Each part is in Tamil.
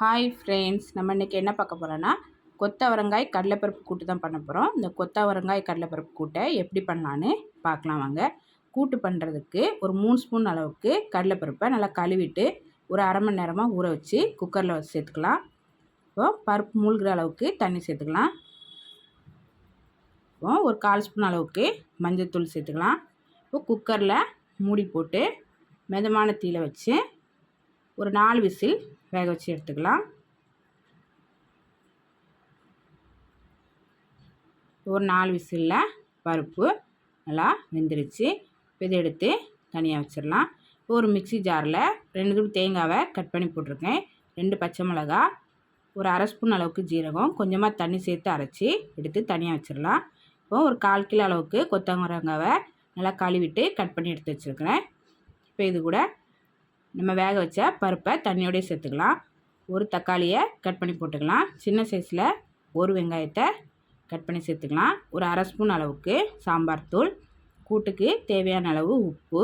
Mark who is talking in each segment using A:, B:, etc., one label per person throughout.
A: ஹாய் ஃப்ரெண்ட்ஸ் நம்ம இன்றைக்கி என்ன பார்க்க போகிறோன்னா கொத்தவரங்காய் கடலைப்பருப்பு கூட்டு தான் பண்ண போகிறோம் இந்த கொத்தவரங்காய் கடலைப்பருப்பு கூட்டை எப்படி பண்ணலான்னு பார்க்கலாம் வாங்க. கூட்டு பண்ணுறதுக்கு ஒரு மூணு ஸ்பூன் அளவுக்கு கடலைப்பருப்பை நல்லா கழுவிட்டு ஒரு அரை மணி நேரமாக ஊற வச்சு குக்கரில் வச்சு சேர்த்துக்கலாம். இப்போ பருப்பு மூழ்கிற அளவுக்கு தண்ணி சேர்த்துக்கலாம். இப்போ ஒரு கால் ஸ்பூன் அளவுக்கு மஞ்சள் தூள் சேர்த்துக்கலாம். இப்போ குக்கரில் மூடி போட்டு மிதமான தீயில் வச்சு ஒரு நாலு விசில் வேக வச்சு எடுத்துக்கலாம். ஒரு நாலு விசிலில் பருப்பு நல்லா வெந்துருச்சு. இதை எடுத்து தனியாக வச்சிடலாம். ஒரு மிக்சி ஜாரில் ரெண்டு தூள் தேங்காவை கட் பண்ணி போட்டிருக்கேன். ரெண்டு பச்சை மிளகா ஒரு அரை ஸ்பூன் அளவுக்கு ஜீரகம் கொஞ்சமாக தண்ணி சேர்த்து அரைச்சி எடுத்து தனியாக வச்சிடலாம். இப்போ ஒரு கால் கிலோ அளவுக்கு கொத்தமரங்காவை நல்லா கழுவிட்டு கட் பண்ணி எடுத்து வச்சுருக்கிறேன். இப்போ இது கூட நம்ம வேக வச்ச பருப்பை தண்ணியோடய சேர்த்துக்கலாம். ஒரு தக்காளியை கட் பண்ணி போட்டுக்கலாம். சின்ன சைஸில் ஒரு வெங்காயத்தை கட் பண்ணி சேர்த்துக்கலாம். ஒரு அரை ஸ்பூன் அளவுக்கு சாம்பார் தூள் கூட்டுக்கு தேவையான அளவு உப்பு.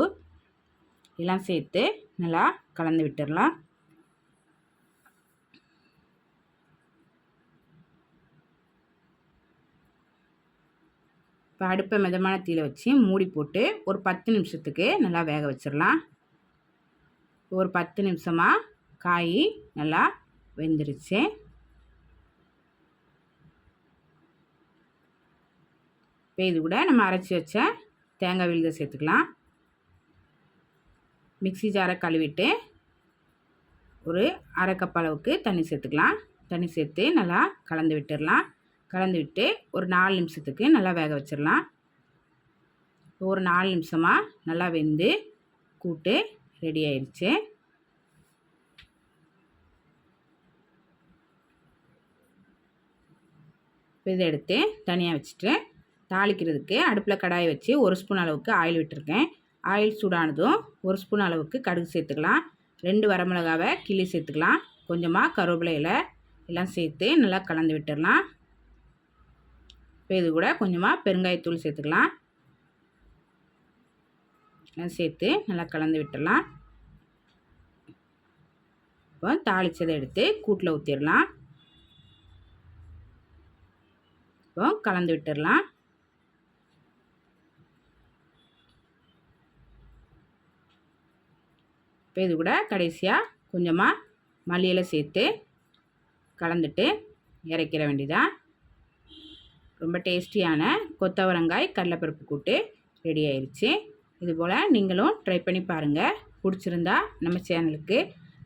A: எல்லாம் சேர்த்து நல்லா கலந்து விட்டுடலாம். இப்போ அடுப்பை மிதமான தீயில் வச்சு மூடி போட்டு ஒரு பத்து நிமிஷத்துக்கு நல்லா வேக வச்சிடலாம். ஒரு பத்து நிமிஷமாக காய் நல்லா வெந்துருச்சு. இப்போ இது கூட நம்ம அரைச்சி வச்ச தேங்காய் விழுத சேர்த்துக்கலாம். மிக்சி ஜாரை கழுவிட்டு ஒரு அரை கப் அளவுக்கு தண்ணி சேர்த்துக்கலாம். தண்ணி சேர்த்து நல்லா கலந்து விட்டுடலாம். கலந்து விட்டு ஒரு நாலு நிமிஷத்துக்கு நல்லா வேக வச்சிடலாம். ஒரு நாலு நிமிஷமாக நல்லா வெந்து கூட்டு ரெடி ஆயிடுச்சு இதை எடுத்து தனியாக வச்சுட்டு தாளிக்கிறதுக்கு அடுப்பில் கடாயை வச்சு ஒரு ஸ்பூன் அளவுக்கு ஆயில் விட்டுருக்கேன். ஆயில் சூடானதும் ஒரு ஸ்பூன் அளவுக்கு கடுகு சேர்த்துக்கலாம். ரெண்டு வரமிளகாவை கிள்ளி சேர்த்துக்கலாம். கொஞ்சமாக கருவேப்பிலையில் எல்லாம் சேர்த்து நல்லா கலந்து விட்டுடலாம். இப்போ இது கூட கொஞ்சமாக பெருங்காயத்தூள் சேர்த்துக்கலாம். சேர்த்து நல்லா கலந்து விட்டுடலாம். இப்போ தாளித்ததை எடுத்து கூட்டில் ஊற்றிடலாம் இப்போ கலந்து விட்டுடலாம். இப்போ இது கூட கடைசியாக கொஞ்சமாக மல்லியில் சேர்த்து கலந்துட்டு இறக்கிற வேண்டிதான் ரொம்ப டேஸ்டியான கொத்தவரங்காய் கடலைப்பருப்பு கூட்டு ரெடி ஆயிடுச்சு இதுபோல் நீங்களும் ட்ரை பண்ணி பாருங்கள் பிடிச்சிருந்தா நம்ம சேனலுக்கு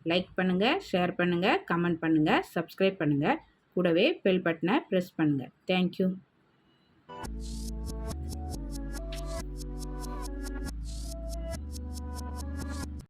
A: லைக் பண்ணுங்கள் ஷேர் பண்ணுங்கள் கமெண்ட் பண்ணுங்கள் சப்ஸ்கிரைப் பண்ணுங்கள் கூடவே பெல் பட்டனை ப்ரெஸ் பண்ணுங்கள் தேங்க்யூ.